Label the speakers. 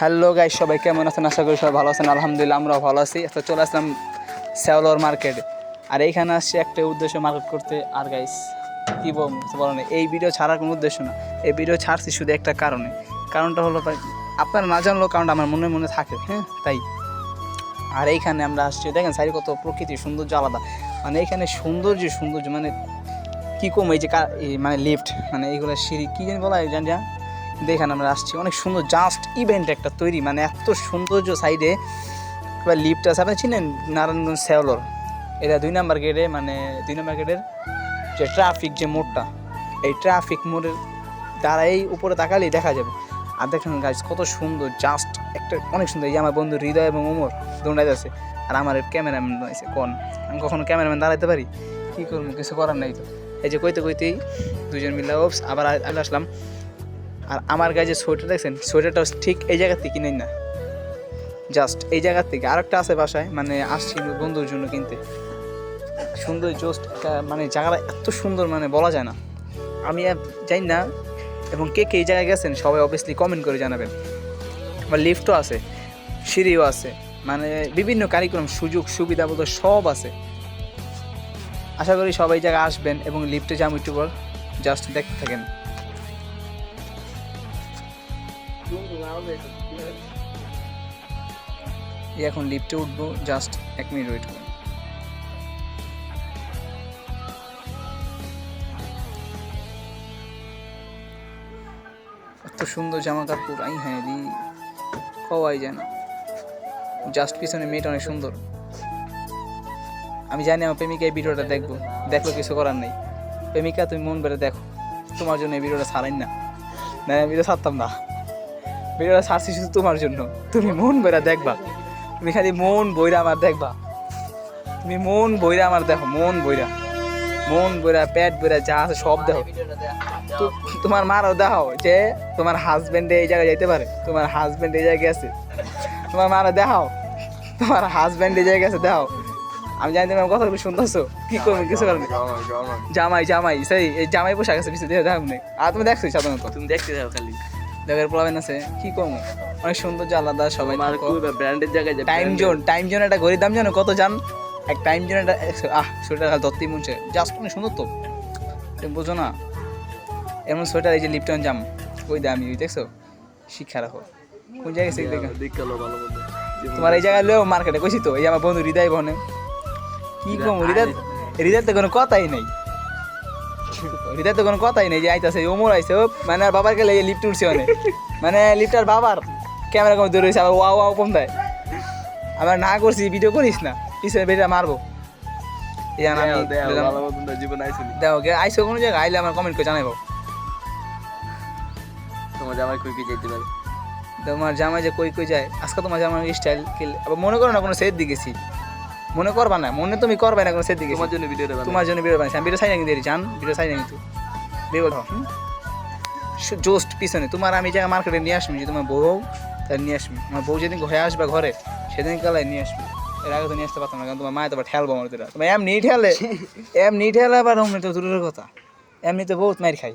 Speaker 1: Hello guy সবাই কেমন আছেন? আশা করি সবাই ভালো আছেন। আলহামদুলিল্লাহ, আমরাও ভালো আছি। আচ্ছা চলে আসলাম শ্যাওলর মার্কেট। আর এইখানে আসছে একটা উদ্দেশ্য মার্কেট করতে। আর গাইস, কী বলো না এই ভিডিও ছাড়ার কোনো উদ্দেশ্য না। এই ভিডিও ছাড়ছি শুধু একটা কারণে। কারণটা হলো আপনারা না জানলেও কারণটা আমার মনে মনে থাকে হ্যাঁ? তাই। আর এইখানে আমরা আসছি, দেখেন সাইড কত প্রকৃতি সৌন্দর্য আলাদা। মানে এইখানে সৌন্দর্য সৌন্দর্য মানে কী কম? এই যে মানে লিফট মানে এইগুলো সিঁড়ি, কী জানি বলা হয় জান এখানে আমরা আসছি। অনেক সুন্দর জাস্ট ইভেন্ট একটা তৈরি মানে এত সৌন্দর্য সাইডে এবার লিফট আছে আপনি চিনেন নারায়ণগঞ্জ শ্যাওলর? এটা দুই নাম্বার গেটে মানে দুই নাম্বার গেটের যে ট্রাফিক যে মোড়টা, এই ট্রাফিক মোড়ের দ্বারাই উপরে তাকালেই দেখা যাবে। আর দেখেন গাছ কত সুন্দর জাস্ট একটা, অনেক সুন্দর। এই আমার বন্ধু হৃদয় এবং ওমর দৌড়াইতে আছে, আর আমার ক্যামেরাম্যান আছে কোন। আমি কখনো ক্যামেরাম্যান দাঁড়াইতে পারি? কী করব, কিছু করার নাই তো। এই যে কইতে কইতেই দুজন মিলে, ওপস আবার আসলাম। আর আমার গায়ে যে সোয়েটার দেখছেন সোয়েটারটাও ঠিক এই জায়গা থেকে কিনেন না। জাস্ট এই জায়গা থেকে। আরেকটা আছে বাসায় মানে আসছি বন্ধুর জন্য কিনতে। সুন্দর জাস্ট মানে জায়গাটা এত সুন্দর মানে বলা যায় না। আমি আর জানি না, এবং কে কে এই জায়গায় গেছেন, সবাই অবভিয়াসলি কমেন্ট করে জানাবেন। আমার লিফটও আছে, সিঁড়িও আছে মানে বিভিন্ন কারিক্রম সুযোগ সুবিধা বলতে সব আছে। আশা করি সবাই জায়গায় আসবেন, এবং লিফটে যাম একটু পর। জাস্ট দেখতে থাকেন। এখন লিফটে উঠবো জাস্ট এক মিনিট ওয়েট করুন এত সুন্দর জামা কাপড় আই হ্যাঁ রি। কওয়াই যায় না। জাস্ট পিছনে মেয়েটা অনেক সুন্দর। আমি জানি আমার প্রেমিকা এই ভিডিওটা দেখব। দেখল কিছু করার নেই। প্রেমিকা, তুমি মন বেড়ে দেখো। তোমার জন্য এই ভিডিওটা ছাড়াই না। না ভিডিও ছাড়তাম না। ভিডিওটা ছাড়ছি শুধু তোমার জন্য। তুমি মন বইরা দেখবা। তুমি খালি মন বইরা আমার দেখবা। তুমি মন বইরা আমার দেখো, মন বইরা। মন বইরা, পেট বইরা যা আছে সব দেখো। তোমার মারও দেখাও যে তোমার হাজবেন্ড এই জায়গায় যাইতে পারে। তোমার হাজবেন্ড এই জায়গায় গেছে। তোমার মারও দেখাও। তোমার হাজবেন্ড এই জায়গায় গেছে, দেখাও। আমি জানি তুমি কথাগুলো শুনতেছো। কি করব, কিছু কারণে জামাই জামাই, সেই, এই জামাই পোশাক আছে পিছিয়ে দেখো দেখো আর তুমি দেখছ সাধারণত।
Speaker 2: তুমি দেখতে যাও খালি।
Speaker 1: দেখার প্রবলেম আছে কি করব অনেক সৌন্দর্য আলাদা সবাই
Speaker 2: ব্র্যান্ডের জায়গায়
Speaker 1: টাইম জোন টাইম জোন একটা গরিব দাম জানো কত জান? এক টাইম জোন একটা আহ সোয়েটার ধরতেই মনছে। জাস্ট অনেক সুন্দর তো। তুমি বোঝো না? এমন সোয়েটার এই যে লিপটন জাম ওই দামি ওই দেখছ? শিক্ষা রাখো। কোন জায়গায় দেখো?
Speaker 2: মন্দ
Speaker 1: তোমার এই জায়গায় লেও মার্কেটে কইছি তো এই আমার বন্ধু হৃদয় বনে কি কম হৃদয় হৃদয় তো কোনো কথাই নেই। হৃদয় তো কোনো কথাই নেই যে আইতাছে ওমর আইছে মানে আর বাবার গেলে লিফট উঠছে অনেক। মানে লিফটার বাবার ক্যামেরা কম দূরে আবার ওয়া ওয়া কম দেয়। আমার না করছি ভিডিও করিস না। পিছনে বেরিয়ে মারবো। দেখো আইসো কোনো জায়গায় আইলে আমার কমেন্ট করে জানাব
Speaker 2: তোমার জামাই কই কই যেতে পারে?
Speaker 1: তোমার জামাই যে কই কই যায় আজকে তোমার জামাই স্টাইল আবার মনে করো না কোনো সেট দিকেছি মনে করবা না মনে তুমি করবে না কোনো সেদিকে।
Speaker 2: তোমার জন্য বানাই।
Speaker 1: তোমার জন্য ভিডিও বানাইছি আমি ভিডিও সাইড কিন্তু জান ভিডিও সাইড কিন্তু। বেবল জোস্ট পিছনে তোমার আমি জায়গা মার্কেটে নিয়ে আসবি যে তোমার বউ তার নিয়ে আসবি। আমার বউ যেদিন হয়ে আসবে ঘরে সেদিন কালাই নিয়ে আসবি। এর আগে তো নিয়ে আসতে পারতাম না কারণ তোমার মায়ের তো ঠেলবো আমার তোমার এমনি ঠেলে এমনি ঠেলে আবার অমনি তো দূরের কথা। এমনি তো বহুত মার খাই।